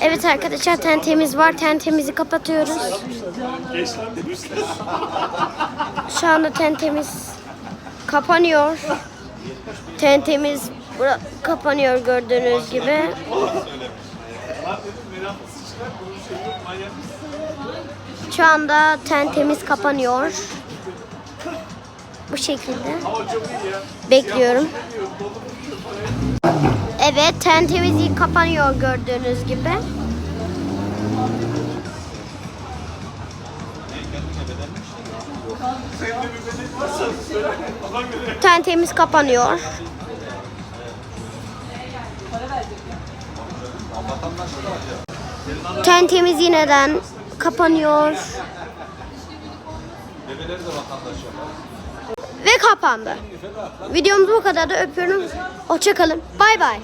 Evet arkadaşlar tentemiz var. Tentemizi kapatıyoruz. Şu anda tentemiz kapanıyor. Tentemiz kapanıyor gördüğünüz gibi. Şu anda tentemiz kapanıyor. Bu şekilde. Bekliyorum. Evet tentemiz kapanıyor gördüğünüz gibi. Senin de bir bebek varsa söyle. Ona göre. Tentemiz kapanıyor. Tentemiz yineden kapanıyor. Ve kapandı. Videomuz bu kadar da öpüyorum. Hoşçakalın. Bay bay.